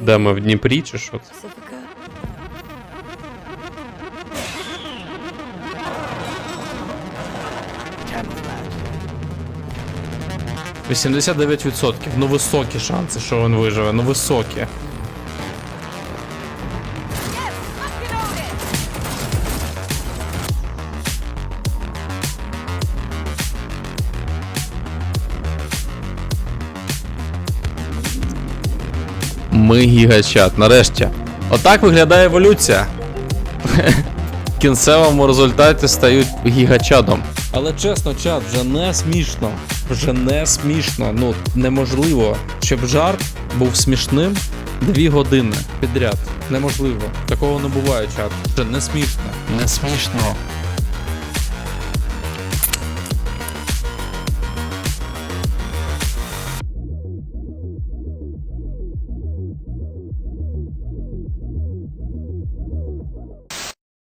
Де ми в Дніпрі чи що? це? дев'ять 89%. Ну високі шанси, що він виживе. Ну високі. Ми гігачат. Нарешті. Отак виглядає еволюція. В кінцевому результаті стають гігачадом. Але чесно, чат, вже не смішно. Вже не смішно. Ну, неможливо, щоб жарт був смішним дві години підряд. Неможливо. Такого не буває, чат. Вже не смішно. Не смішно.